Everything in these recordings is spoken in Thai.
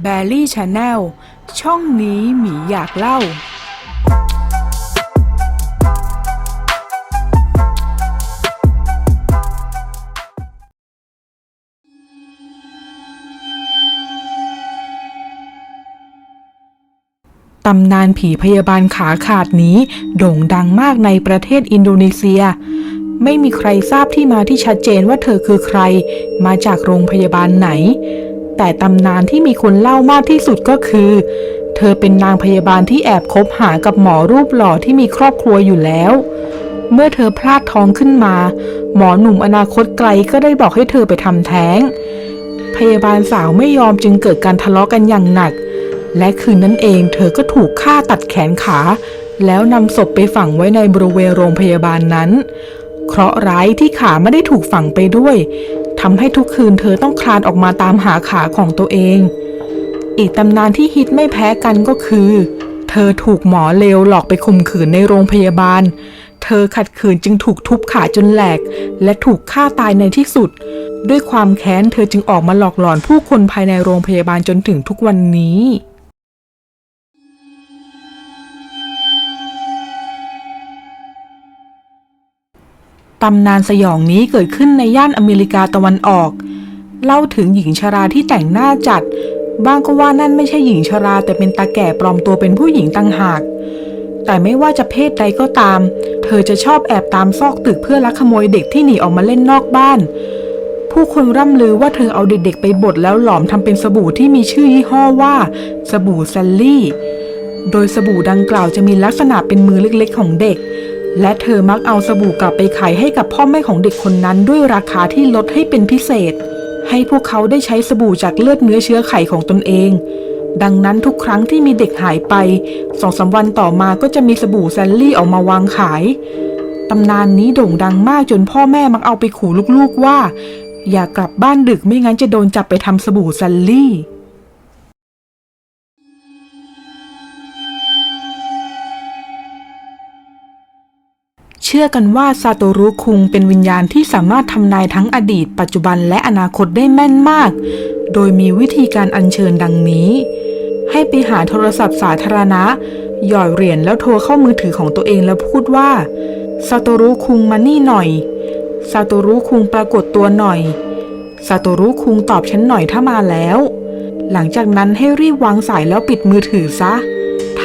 แบลลี่ชาแนลช่องนี้หมีอยากเล่า ตำนานผีพยาบาลขาขาดนี้ โด่งดังมากในประเทศอินโดนีเซีย ไม่มีใครทราบที่มาที่ชัดเจนว่าเธอคือใคร มาจากโรงพยาบาลไหน แต่ตำนานที่มีคนเล่ามากที่สุดก็คือ เธอเป็นนางพยาบาลที่แอบคบหากับหมอรูปหล่อที่มีครอบครัวอยู่แล้ว เมื่อเธอพลาดท้องขึ้นมา หมอหนุ่มอนาคตไกลก็ได้บอกให้เธอไปทำแท้ง พยาบาลสาวไม่ยอมจึงเกิดการทะเลาะกันอย่างหนัก และคืนนั้นเองเธอก็ถูกฆ่าตัดแขนขา แล้วนำศพไปฝังไว้ในบริเวณโรงพยาบาลนั้นเคราะห์ร้ายที่ขาไม่ได้ถูกฝังไปด้วย ทำให้ทุกคืนเธอต้องคลานออกมาตามหาขาของตัวเอง อีกตำนานที่ฮิตไม่แพ้กันก็คือ เธอถูกหมอเลวหลอกไปข่มขืนในโรงพยาบาล เธอขัดขืนจึงถูกทุบขาจนแหลก และถูกฆ่าตายในที่สุด ด้วยความแค้นเธอจึงออกมาหลอกหลอนผู้คนภายในโรงพยาบาลจนถึงทุกวันนี้ ตำนานสยองนี้เกิดขึ้นในย่านอเมริกาตะวันออก เล่าถึงหญิงชราที่แต่งหน้าจัด บ้างก็ว่านั่นไม่ใช่หญิงชราแต่เป็นตาแก่ปลอมตัวเป็นผู้หญิงต่างหาก แต่ไม่ว่าจะเพศใดก็ตาม เธอจะชอบแอบตามซอกตึกเพื่อลักขโมยเด็กที่หนีออกมาเล่นนอกบ้าน ผู้คนร่ำลือว่าเธอเอาเด็กๆไปบดแล้วหลอมทำเป็นสบู่ที่มีชื่อยี่ห้อว่า สบู่แซลลี่ โดยสบู่ดังกล่าวจะมีลักษณะเป็นมือเล็กๆของเด็ก และเธอมักเอาสบู่กลับไปขายให้กับพ่อแม่ของเด็กคนนั้นด้วยราคาที่ลดให้เป็นพิเศษ ให้พวกเขาได้ใช้สบู่จากเลือดเนื้อเชื้อไขของตนเอง ดังนั้นทุกครั้งที่มีเด็กหายไปสองสามวันต่อมาก็จะมีสบู่แซลลี่ออกมาวางขายตำนานนี้โด่งดังมากจนพ่อแม่มักเอาไปขู่ลูกๆว่า อย่ากลับบ้านดึกไม่งั้นจะโดนจับไปทำสบู่แซลลี่ ชื่อกันว่าซาโตรุคุงเป็นวิญญาณที่สามารถทำนายทั้งอดีต ปัจจุบันและอนาคตได้แม่นมาก โดยมีวิธีการอัญเชิญดังนี้ ให้ไปหาโทรศัพท์สาธารณะ หยอดเหรียญแล้วโทรเข้ามือถือของตัวเองแล้วพูดว่าซาโตรุคุงมานี่หน่อยซาโตรุคุงปรากฏตัวหน่อยซาโตรุคุงตอบฉันหน่อยถ้ามาแล้ว หลังจากนั้นให้รีบวางสายแล้วปิดมือถือซะ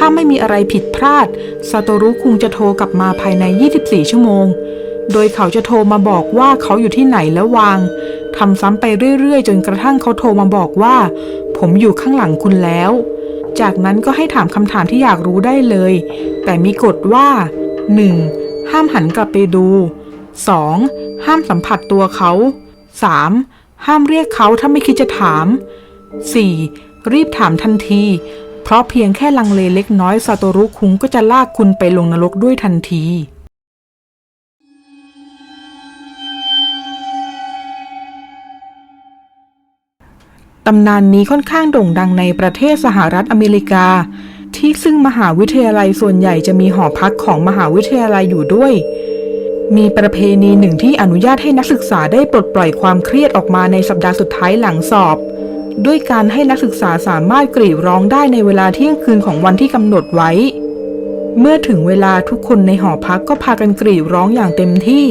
ถ้าไม่มีอะไรผิดพลาดซาโตรุคุงจะโทรกลับมาภายใน 24 ชั่วโมง โดยเขาจะโทรมาบอกว่าเขาอยู่ที่ไหนแล้ววางทำซ้ำไปเรื่อยๆ จนกระทั่งเขาโทรมาบอกว่า ผมอยู่ข้างหลังคุณแล้ว จากนั้นก็ให้ถามคำถามที่อยากรู้ได้เลย แต่มีกฎว่า 1. ห้ามหันกลับไปดู 2. ห้ามสัมผัสตัวเขา 3. ห้ามเรียกเขาถ้าไม่คิดจะถาม 4. รีบถามทันที เพราะเพียงแค่ลังเลเล็กน้อยซาโตรุคุงก็จะลากคุณไปลงนรกด้วยทันทีตำนานนี้ค่อนข้างโด่งดังในประเทศสหรัฐอเมริกา ที่ซึ่งมหาวิทยาลัยส่วนใหญ่จะมีหอพักของมหาวิทยาลัยอยู่ด้วย มีประเพณีหนึ่งที่อนุญาตให้นักศึกษาได้ปลดปล่อยความเครียดออกมาในสัปดาห์สุดท้ายหลังสอบ ด้วยการให้นักศึกษาสามารถกรีดร้องได้ในเวลาเที่ยงคืนของวันที่กำหนดไว้ เมื่อถึงเวลาทุกคนในหอพักก็พากันกรีดร้องอย่างเต็มที่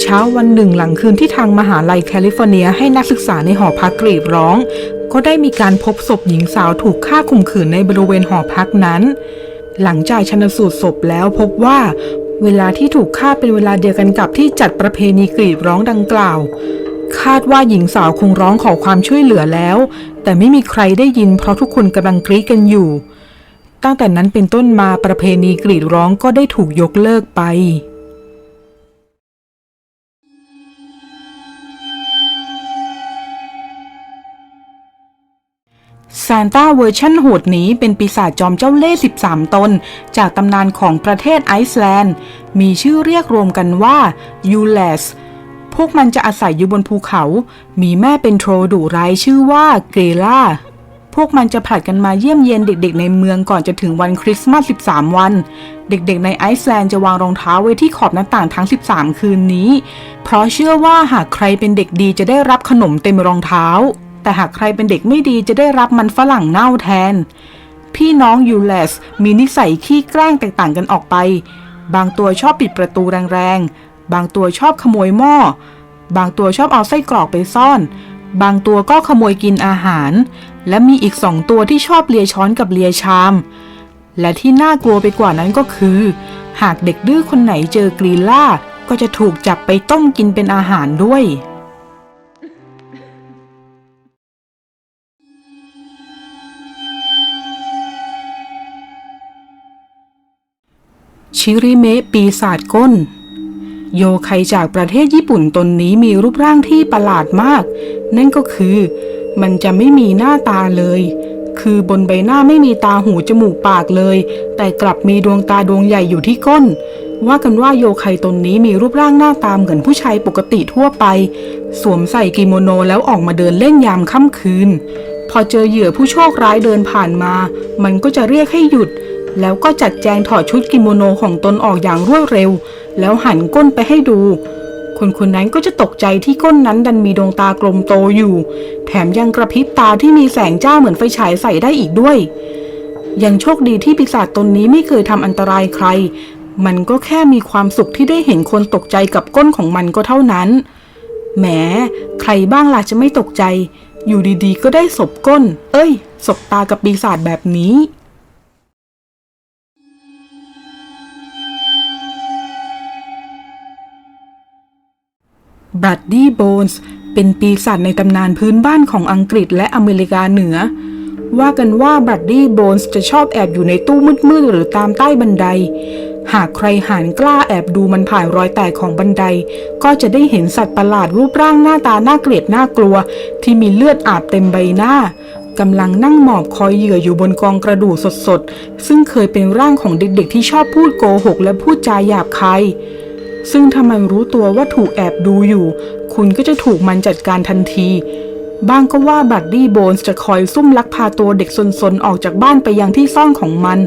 เช้าวันหนึ่งหลังคืนที่ทางมหาลัยแคลิฟอร์เนียให้นักศึกษาในหอพักกรีดร้อง ก็ได้มีการพบศพหญิงสาวถูกฆ่าข่มขืนในบริเวณหอพักนั้น หลังจากชนสูตรศพแล้วพบว่าเวลาที่ถูกฆ่าเป็นเวลาเดียวกันกับที่จัดประเพณีกรีดร้องดังกล่าว คาดว่าหญิงสาวคงร้องขอความช่วยเหลือแล้ว แต่ไม่มีใครได้ยินเพราะทุกคนกำลังกรีดกันอยู่ ตั้งแต่นั้นเป็นต้นมาประเพณีกรีดร้องก็ได้ถูกยกเลิกไปซานต้าเวอร์ชันโหดนี้เป็นปีศาจจอมเจ้าเล่ห์13 ตน จากตำนานของประเทศไอซ์แลนด์ มีชื่อเรียกรวมกันว่ายูเลส พวกมันจะอาศัยอยู่บนภูเขา มีแม่เป็นโทรดุร้ายชื่อว่าเกล่า พวกมันจะผลัดกันมาเยี่ยมเยียนเด็กๆ ในเมืองก่อนจะถึงวันคริสต์มาส 13 วัน เด็กๆ ในไอซ์แลนด์จะวางรองเท้าไว้ที่ขอบหน้าต่างทั้ง 13 คืนนี้ เพราะเชื่อว่าหากใครเป็นเด็กดีจะได้รับขนมเต็มรองเท้า แต่หากใครเป็นเด็กไม่ดีจะได้รับมันฝรั่งเน่าแทน พี่น้องยูเลสมีนิสัยขี้แกล้งแตกต่างกันออกไป บางตัวชอบปิดประตูแรงๆ บางตัวชอบขโมยหม้อ บางตัวชอบเอาไส้กรอกไปซ่อน บางตัวก็ขโมยกินอาหาร และมีอีกสองตัวที่ชอบเลียช้อนกับเลียชาม และที่น่ากลัวไปกว่านั้นก็คือ หากเด็กดื้อคนไหนเจอกรีล่า ก็จะถูกจับไปต้มกินเป็นอาหารด้วยชิริเมะปีศาจก้น โยไคจากประเทศญี่ปุ่นตนนี้มีรูปร่างที่ประหลาดมาก นั่นก็คือ มันจะไม่มีหน้าตาเลย คือบนใบหน้าไม่มีตาหูจมูกปากเลย แต่กลับมีดวงตาดวงใหญ่อยู่ที่ก้น ว่ากันว่าโยไคตนนี้มีรูปร่างหน้าตาเหมือนผู้ชายปกติทั่วไป สวมใส่กิโมโนแล้วออกมาเดินเล่นยามค่ำคืน พอเจอเหยื่อผู้โชคร้ายเดินผ่านมา มันก็จะเรียกให้หยุด แล้วก็จัดแจงถอดชุดกิโมโนของตนออกอย่างรวดเร็ว แล้วหันก้นไปให้ดู คนคนนั้นก็จะตกใจที่ก้นนั้นดันมีดวงตากลมโตอยู่ แถมยังกระพริบตาที่มีแสงจ้าเหมือนไฟฉายใส่ได้อีกด้วย ยังโชคดีที่ปีศาจตนนี้ไม่เคยทำอันตรายใคร มันก็แค่มีความสุขที่ได้เห็นคนตกใจกับก้นของมันก็เท่านั้น แหม ใครบ้างล่ะจะไม่ตกใจ อยู่ดีๆ ก็ได้ศพก้น เอ้ยศพตากับปีศาจแบบนี้ บรัดดี้โบนส์เป็นปีศาจในตำนานพื้นบ้านของอังกฤษและอเมริกาเหนือ ว่ากันว่าบรัดดี้โบนส์จะชอบแอบอยู่ในตู้มืดๆหรือตามใต้บันได หากใครหานกล้าแอบดูมันผ่านรอยแตกของบันได ก็จะได้เห็นสัตว์ประหลาดรูปร่างหน้าตาน่าเกลียดน่ากลัว ที่มีเลือดอาบเต็มใบหน้ากำลังนั่งหมอบคอยเหยื่ออยู่บนกองกระดูกสดๆ ซึ่งเคยเป็นร่างของเด็กๆที่ชอบพูดโกหกและพูดจาหยาบคาย ซึ่งถ้ามันรู้ตัวว่าถูกแอบดูอยู่ คุณก็จะถูกมันจัดการทันที บ้างก็ว่าบัดดี้โบนส์จะคอยซุ่มลักพาตัวเด็กซนๆ ออกจากบ้านไปยังที่ซ่อนของมัน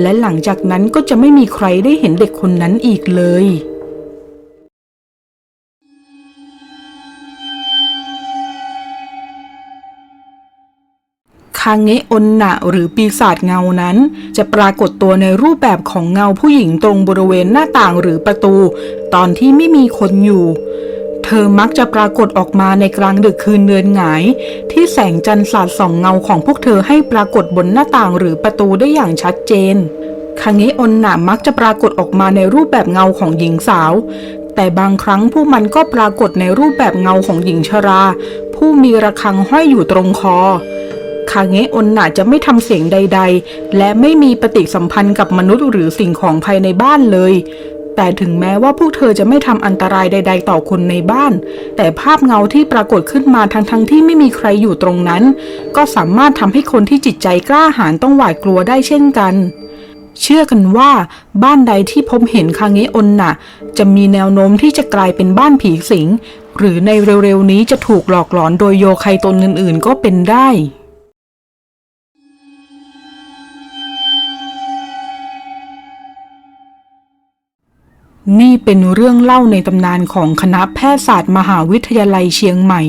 และหลังจากนั้นก็จะไม่มีใครได้เห็นเด็กคนนั้นอีกเลยางเงะอนนะหรือปีศาจเงานั้น จะปรากฏตัวในรูปแบบของเงาผู้หญิงตรงบริเวณหน้าต่างหรือประตู ตอนที่ไม่มีคนอยู่ เธอมักจะปรากฏออกมาในกลางดึกคืนเดือนหงาย ที่แสงจันทร์สาดส่องเงาของพวกเธอให้ปรากฏบนหน้าต่างหรือประตูได้อย่างชัดเจนคางเงะอนนะมักจะปรากฏออกมาในรูปแบบเงาของหญิงสาว แต่บางครั้งผู้มันก็ปรากฏในรูปแบบเงาของหญิงชรา ผู้มีระฆังห้อยอยู่ตรงคอ คาเงะอนนะจะไม่ทำเสียงใด ๆ และไม่มีปฏิสัมพันธ์กับมนุษย์หรือสิ่งของภายในบ้านเลย แต่ถึงแม้ว่าพวกเธอจะไม่ทำอันตรายใด ๆ ต่อคนในบ้าน แต่ภาพเงาที่ปรากฏขึ้นมาทั้งๆทที่ไม่มีใครอยู่ตรงนั้น ก็สามารถทำให้คนที่จิตใจกล้าหาญต้องหวาดกลัวได้เช่นกันเชื่อกันว่าบ้านใดที่พบเห็นคางเงะอนนะจะมีแนวโน้มที่จะกลายเป็นบ้านผีสิง หรือในเร็วๆนี้จะถูกหลอกหลอนโดยโยไคตนอื่นๆก็เป็นได้ นี่เป็นเรื่องเล่าในตำนานของคณะแพทยศาสตร์มหาวิทยาลัยเชียงใหม่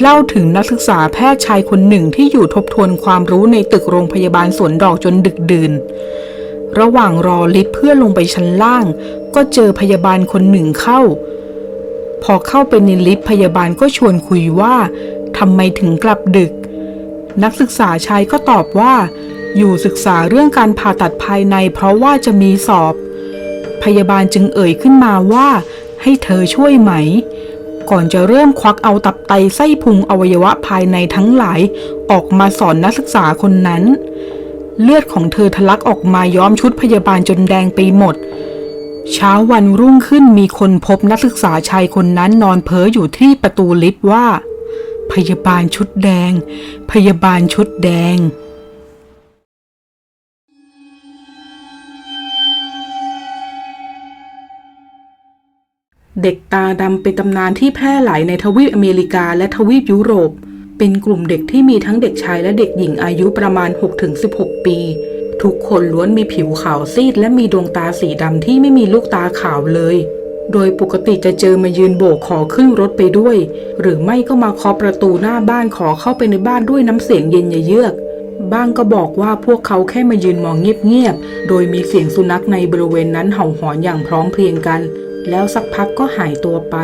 เล่าถึงนักศึกษาแพทย์ชายคนหนึ่งที่อยู่ทบทวนความรู้ในตึกโรงพยาบาลสวนดอกจนดึกดื่น ระหว่างรอลิฟต์เพื่อลงไปชั้นล่าง ก็เจอพยาบาลคนหนึ่งเข้า พอเข้าไปในลิฟต์พยาบาลก็ชวนคุยว่าทำไมถึงกลับดึก นักศึกษาชายก็ตอบว่า อยู่ศึกษาเรื่องการผ่าตัดภายในเพราะว่าจะมีสอบ พยาบาลจึงเอ่ยขึ้นมาว่า ให้เธอช่วยไหม ก่อนจะเริ่มควักเอาตับไตไส้พุงอวัยวะภายในทั้งหลาย ออกมาสอนนักศึกษาคนนั้น เลือดของเธอทะลักออกมาย้อมชุดพยาบาลจนแดงไปหมด เช้าวันรุ่งขึ้นมีคนพบนักศึกษาชายคนนั้นนอนเพ้ออยู่ที่ประตูลิฟต์ว่า พยาบาลชุดแดง พยาบาลชุดแดง เด็กตาดำเป็นตำนานที่แพร่หลายในทวีปอเมริกาและทวีปยุโรป เป็นกลุ่มเด็กที่มีทั้งเด็กชายและเด็กหญิงอายุประมาณ 6-16 ปี ทุกคนล้วนมีผิวขาวซีดและมีดวงตาสีดำที่ไม่มีลูกตาขาวเลย โดยปกติจะเจอมายืนโบกขอขึ้นรถไปด้วย หรือไม่ก็มาเคาะประตูหน้าบ้านขอเข้าไปในบ้านด้วยน้ำเสียงเย็นเยือกบ้างก็บอกว่าพวกเขาแค่มายืนมองเงียบๆ โดยมีเสียงสุนัขในบริเวณนั้นเห่าหอนอย่างพร้อมเพรียงกัน แล้วสักพักก็หายตัวไป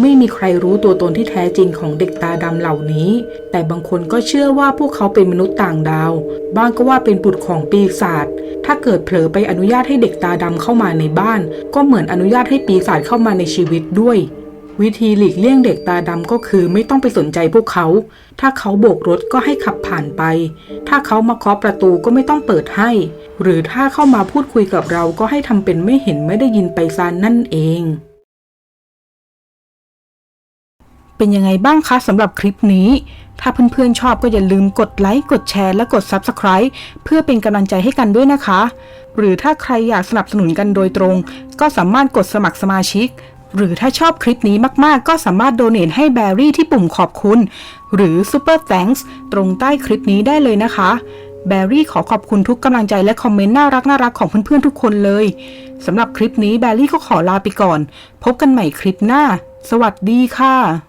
ไม่มีใครรู้ตัวตนที่แท้จริงของเด็กตาดำเหล่านี้ แต่บางคนก็เชื่อว่าพวกเขาเป็นมนุษย์ต่างดาว บ้างก็ว่าเป็นบุตรของปีศาจ ถ้าเกิดเผลอไปอนุญาตให้เด็กตาดำเข้ามาในบ้าน ก็เหมือนอนุญาตให้ปีศาจเข้ามาในชีวิตด้วย วิธีหลีกเลี่ยงเด็กตาดำก็คือไม่ต้องไปสนใจพวกเขา ถ้าเขาโบกรถก็ให้ขับผ่านไป ถ้าเขามาเคาะประตูก็ไม่ต้องเปิดให้ หรือถ้าเข้ามาพูดคุยกับเราก็ให้ทำเป็นไม่เห็นไม่ได้ยินไปซานนั่นเอง เป็นยังไงบ้างคะสำหรับคลิปนี้ ถ้าเพื่อนๆชอบก็อย่าลืมกดไลค์ กดแชร์ และกด Subscribe เพื่อเป็นกำลังใจให้กันด้วยนะคะ หรือถ้าใครอยากสนับสนุนกันโดยตรง ก็สามารถกดสมัครสมาชิก หรือถ้าชอบคลิปนี้มากๆ ก็สามารถโดเน a ให้แบรี่ที่ปุ่มขอบคุณ หรือ Super Thanks ตรงใต้คลิปนี้ได้เลยนะคะ แบรี่ขอขอบคุณทุกกำลังใจและคอมเมนต์น่ารักน่ารักของเพื่อนๆทุกคนเลยสำหรับคลิปนี้แบรี่ก็ขอลาไปก่อน พบกันใหม่คลิปหน้า สวัสดีค่ะ